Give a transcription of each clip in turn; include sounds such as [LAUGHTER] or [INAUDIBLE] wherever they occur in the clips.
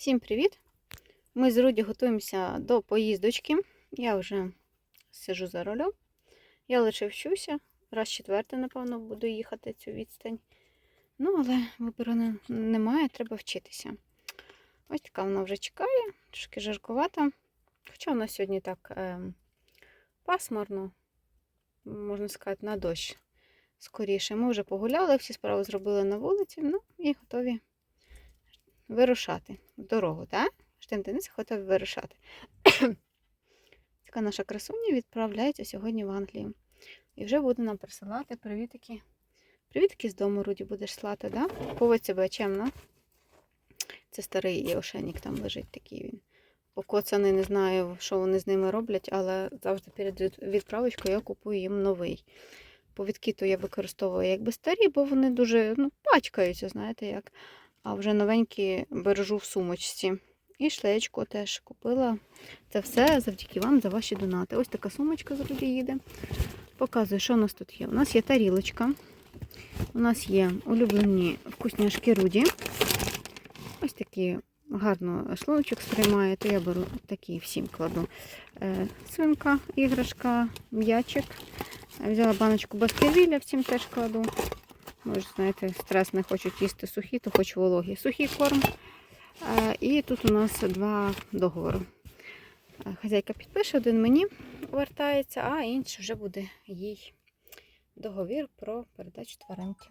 Всім привіт! Ми з Руді готуємося до поїздочки. Я вже сижу за рулем. Я лише вчуся. Раз четвертий, напевно, буду їхати цю відстань. Ну, але вибору немає, треба вчитися. Ось така вона вже чекає, трошки жаркувата. Хоча вона сьогодні так ем, пасмурно, можна сказати, на дощ. Скоріше. Ми вже погуляли, всі справи зробили на вулиці, ну і готові вирушати в дорогу, так? Штин Денис готові вирушати. [COUGHS] Така наша красуня відправляється сьогодні в Англію. І вже буде нам присилати привітики. Привітики з дому, Руді, будеш слати, да? Поводь себе чемно. Це старий ошейник там лежить такий він. Покоцаний, не знаю, що вони з ними роблять, але завжди перед відправочкою я купую їм новий. Повідки то я використовую якби старі, бо вони дуже ну, пачкаються, знаєте як. А вже новенькі бережу в сумочці. І шлеєчку теж купила. Це все завдяки вам за ваші донати. Ось така сумочка з Руді їде. Показую, що у нас тут є. У нас є тарілочка. У нас є улюблені вкусняшки Руді. Ось такі гарно шлуночок сприймає, то я беру такі всім кладу. Е, Свинка, іграшка, м'ячик. Взяла баночку баскервіля, всім теж кладу. Може, знаєте, стрес не хочуть їсти сухі, то хочу вологі. Сухий корм. І тут у нас два договори. Хазяйка підпише, один мені вертається, а інший вже буде їй договір про передачу тваринки.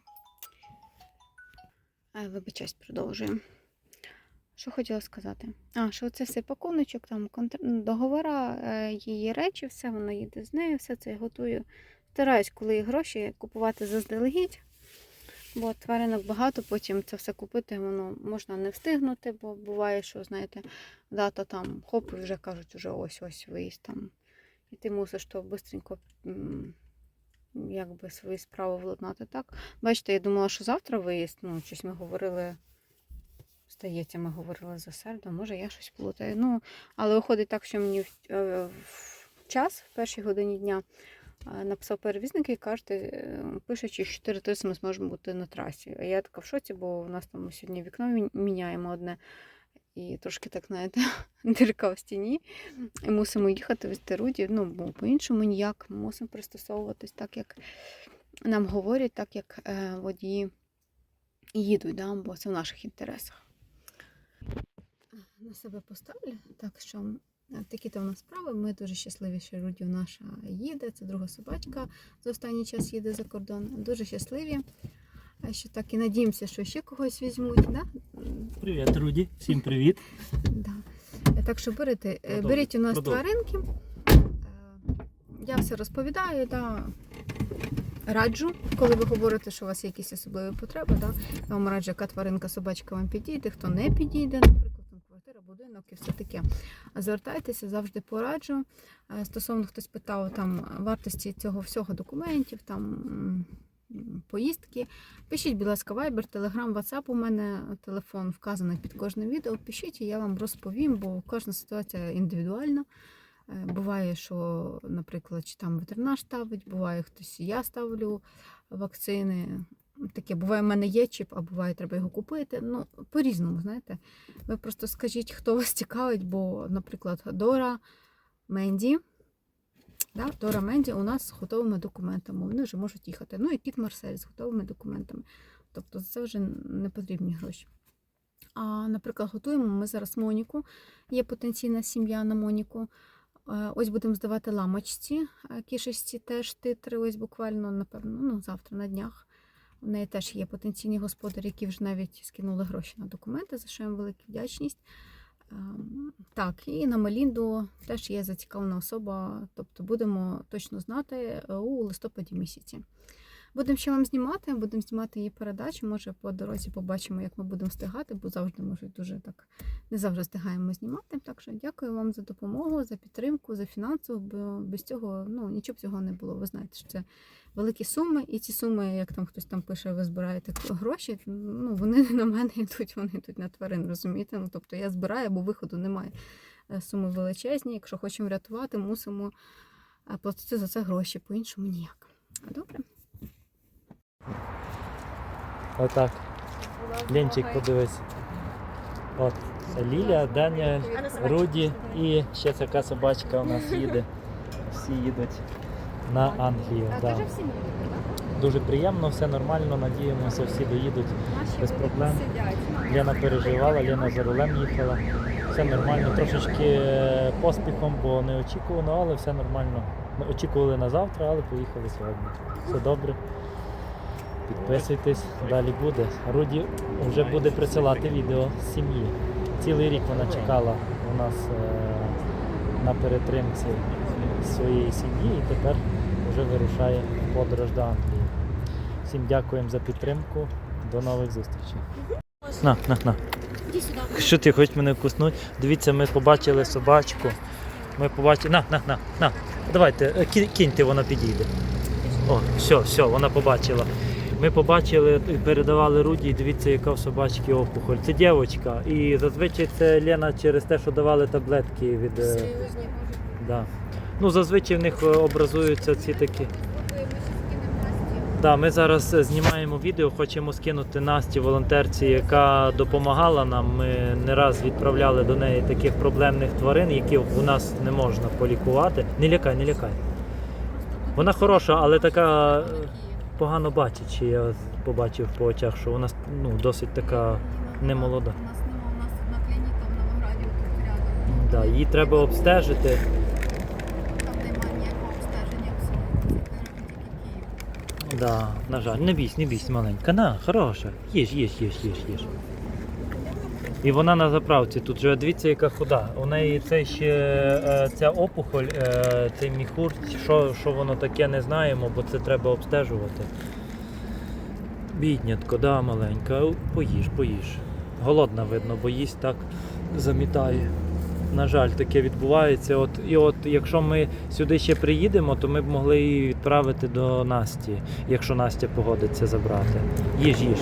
Вибачаюсь, продовжуємо. Що хотіла сказати? А, що це все пакуночок, там договора, е, її речі, все воно їде з нею, все це я готую. Стараюсь, коли гроші, купувати заздалегідь. Бо тваринок багато, потім це все купити, воно можна не встигнути, бо буває, що, знаєте, дата там хоп, і вже кажуть, уже ось-ось виїзд там. І ти мусиш то швидко якби свої справи владнати так. Бачите, я думала, що завтра виїзд, ну, щось ми говорили. Здається, ми говорили за середу, може я щось плутаю. Ну, але виходить так, що мені в, е, час, в першій годині дня, написав перевізник і каже, е, пише, чи 4 тиси ми зможемо бути на трасі. А я така в шоці, бо у нас там сьогодні вікно міняємо одне. І трошки так, знаєте, [LAUGHS] дирка в стіні. І мусимо їхати вести Руді. Ну, бо по-іншому ніяк. Мусимо пристосовуватись так, як нам говорять, так як е, водії їдуть, да? бо це в наших інтересах. На себе поставлю, так що такі то в нас справи. Ми дуже щасливі, що Руді наша їде. Це друга собачка за останній час їде за кордон. Дуже щасливі. А Що так і надіємося, що ще когось візьмуть. Да? Привіт, Руді. Всім привіт. [LAUGHS] Да. Е, Так що берете, е, Продовжуй, беріть у нас продовжуй. тваринки. Е, Я все розповідаю, да. раджу, коли ви говорите, що у вас є якісь особливі потреби. Да. Я вам раджу, яка тваринка, собачка вам підійде, хто не підійде, наприклад, будинок і все таке. Звертайтеся, завжди пораджу. Е, Стосовно хтось питав там вартості цього всього документів, там поїздки. Пишіть, будь ласка, Viber, Telegram, WhatsApp у мене телефон вказаний під кожним відео. Пишіть, і я вам розповім, бо кожна ситуація індивідуальна. Е, Буває, що, наприклад, чи там ветеринар ставить, буває хтось і я ставлю вакцини. Таке буває, в мене є чіп, а буває, треба його купити. Ну, по-різному, знаєте. Ви просто скажіть, хто вас цікавить, бо, наприклад, Дора Менді. Да? Дора Менді у нас з готовими документами. Вони вже можуть їхати. Ну і кіт Марсель з готовими документами. Тобто за це вже не потрібні гроші. А, наприклад, готуємо ми зараз Моніку. Є потенційна сім'я на Моніку. Е, Ось будемо здавати ламочці, е, кішечці теж титри, ось буквально, напевно, ну, завтра на днях. У неї теж є потенційні господарі, які вже навіть скинули гроші на документи, за що їм велика вдячність. Ем, Так, і на Мелінду теж є зацікавлена особа, тобто будемо точно знати е, у листопаді місяці. Будемо ще вам знімати, будемо знімати її передачу. Може, по дорозі побачимо, як ми будемо встигати, бо завжди можуть дуже так не завжди встигаємо знімати. Так що дякую вам за допомогу, за підтримку, за фінансову, бо без цього ну, нічого б цього не було. Ви знаєте, що це великі суми, і ці суми, як там хтось там пише, ви збираєте гроші, ну вони не на мене йдуть, вони йдуть на тварин, розумієте? Ну, тобто я збираю, бо виходу немає. Е, Суми величезні. Якщо хочемо рятувати, мусимо е, платити за це гроші, по-іншому ніяк. Добре? Отак. Ленчик, подивись. От. Ліля, Даня, Руді і ще така собачка у нас їде. Всі їдуть на Англію. Да. Дуже приємно, все нормально, надіємося, всі доїдуть. Без проблем. Лена переживала, Лена за рулем їхала. Все нормально, трошечки е, поспіхом, бо не очікувано, але все нормально. Ми очікували на завтра, але поїхали сьогодні. Все добре. Підписуйтесь, далі буде. Руді вже буде присилати відео з сім'ї. Цілий рік вона чекала у нас е, на перетримці своєї сім'ї і тепер вже вирушає в подорож до Англії. Всім дякуємо за підтримку. До нових зустрічей. На, на, на. Що ти хочеш мене вкуснути? Дивіться, ми побачили собачку. Ми побачили. На, на, на, на. Давайте, е, киньте, вона підійде. О, все, все, вона побачила. Ми побачили, і передавали Руді, дивіться, яка в собачки опухоль. Це дівчинка. І зазвичай це Лена через те, що давали таблетки від. е, Да. Ну, зазвичай в них е, образуються ці такі. Да, ми зараз е, знімаємо відео, хочемо скинути Насті, волонтерці, яка допомагала нам. Ми не раз відправляли до неї таких проблемних тварин, які у нас не можна полікувати. Не лякай, не лякай. Вона хороша, але така е, погано бачить, чи я побачив по очах, що вона ну, досить така немолода. У нас нема, у нас одна клініка в Новограді тут рядом. Да, її треба обстежити. Там немає ніякого обстеження абсолютно. Це. Да, на жаль, не бійсь, не бійсь, маленька. На, хороша. Їж, їж, їж, їж, їж. І вона на заправці тут живе. Дивіться, яка худа. У неї це ще е, ця опухоль, е, цей міхур, що, що воно таке, не знаємо, бо це треба обстежувати. Біднятко, да, маленька. Поїж, поїж. Голодна видно, бо їсть так замітає. На жаль, таке відбувається. От, і от якщо ми сюди ще приїдемо, то ми б могли її відправити до Насті, якщо Настя погодиться забрати. Їж, їж.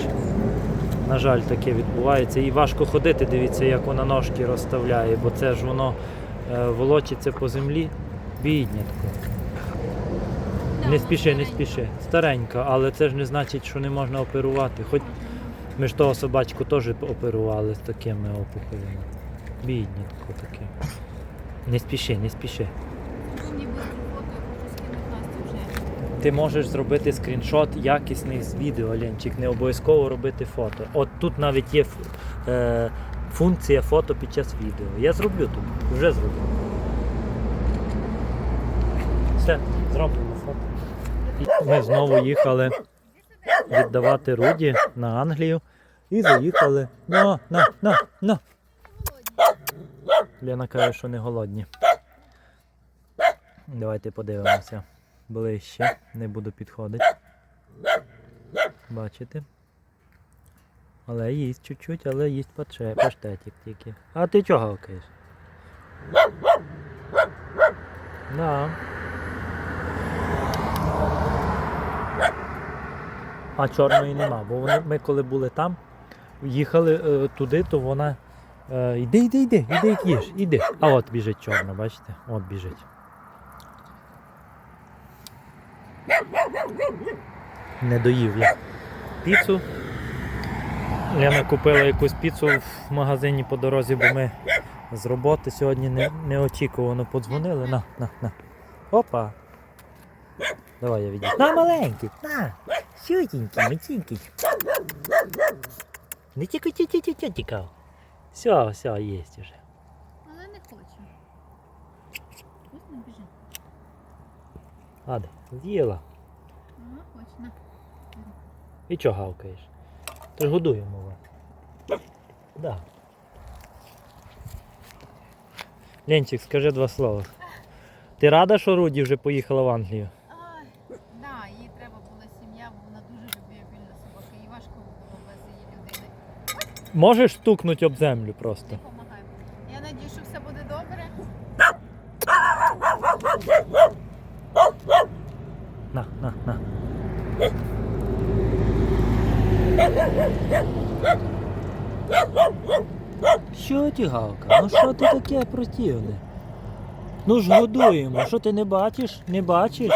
На жаль, таке відбувається. І важко ходити, дивіться, як вона ножки розставляє, бо це ж воно е, волочиться по землі. Біднятко. Не спіши, не спіши. Старенька, але це ж не значить, що не можна оперувати. Хоч ми ж того собачку теж оперували з такими опухолями. Біднятко таке. Не спіши, не спіши. Мені без фото, я хочу скинути Насті вже. Ти можеш зробити скріншот якісний з відео, Ленчик, не обов'язково робити фото. От тут навіть є е, функція фото під час відео. Я зроблю тут, вже зроблю. Все, зроблено фото. Ми знову їхали віддавати Руді на Англію і заїхали. На, на, на, на. Лена каже, що не голодні. Давайте подивимося ближче, не буду підходити. Бачите? Але їсть чуть-чуть, але їсть паче, паштетик тільки. А ти чого гавкаєш? Да. А чорної нема, бо вони, ми коли були там, їхали е, туди, то вона. Е, іди, іди, іди, іди, їж, іди. А от біжить чорна, бачите? От біжить. Не доїв я піцу. Лена купила якусь піцу в магазині по дорозі, бо ми з роботи сьогодні не, неочікувано подзвонили. На, на, на. Опа. Давай я відійду. На, маленький, на. Сютенький, митенький. Не тільки тільки тільки тікав. Все, все, є вже. Але не хочу. Ось не біжи. Ладно, з'їла. Ага, хоче. І чого гавкаєш? Ти ж годуємо вас. Да. Ленчик, скажи два слова. Ти рада, що Руді вже поїхала в Англію? Ай, да, їй треба була сім'я, бо вона дуже любвеобільна собака. Їй важко було без її людини. Можеш стукнути об землю просто. Допомагай. Я надію, що все буде добре. На, на, на. Гавка? Ну що ти таке противне? Ну ж годуємо, що ти не бачиш? Не бачиш?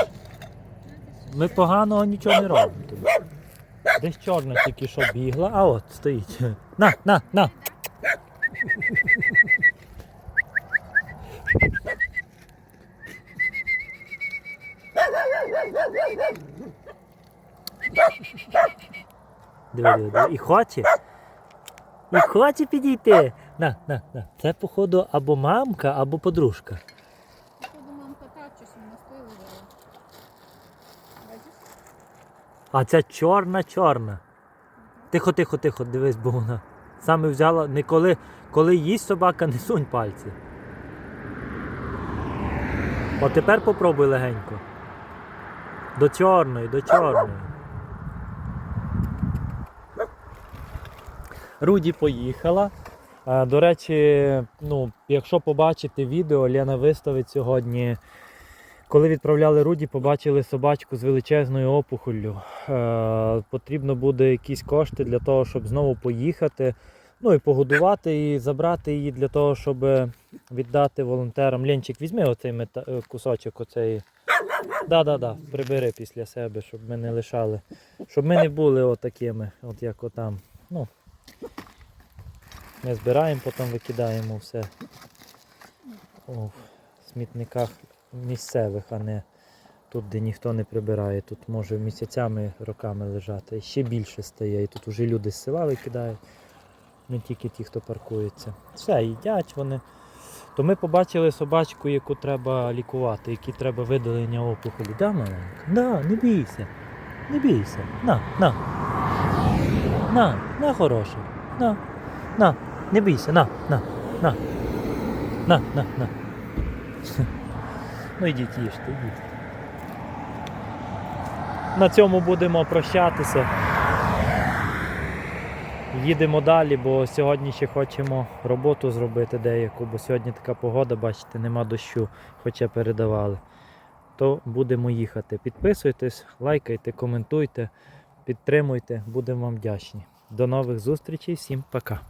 Ми поганого нічого не робимо. Десь чорна тільки що бігла, а от стоїть. На, на, на. Диви, диви, диви. І хоче. І хоче підійти. На, на, на. Це, походу, або мамка, або подружка. Походу, мамка так, щось вона стоїла. Бачиш? А ця чорна, чорна. Тихо, тихо, тихо, дивись, бо вона саме взяла, не коли, їсть собака, не сунь пальці. От тепер попробуй легенько. До чорної, до чорної. Руді поїхала. А, До речі, ну, якщо побачите відео, Лена виставить сьогодні. Коли відправляли Руді, побачили собачку з величезною опухоллю. Е, потрібно буде якісь кошти для того, щоб знову поїхати. Ну і погодувати її, забрати її для того, щоб віддати волонтерам. Ленчик, візьми оцей мета... е, кусочок оцеї. Да-да-да, прибери після себе, щоб ми не лишали. Щоб ми не були отакими, от як отам. Ну, ми збираємо, потім викидаємо все в смітниках місцевих, а не тут, де ніхто не прибирає. Тут може місяцями, роками лежати. І ще більше стає. І тут вже люди з села викидають, не тільки ті, хто паркується. Все, їдять вони. То ми побачили собачку, яку треба лікувати, якій треба видалення опухолі. Да, маленька? Да, не бійся. Не бійся. На, на. На, на хороший. На, на, не бійся, на, на, на. На, на, на. Ну йдіть, їжте, йдіть. На цьому будемо прощатися. Їдемо далі, бо сьогодні ще хочемо роботу зробити деяку, бо сьогодні така погода, бачите, нема дощу, хоча передавали. То будемо їхати. Підписуйтесь, лайкайте, коментуйте, підтримуйте, будемо вам вдячні. До нових зустрічей, всім пока.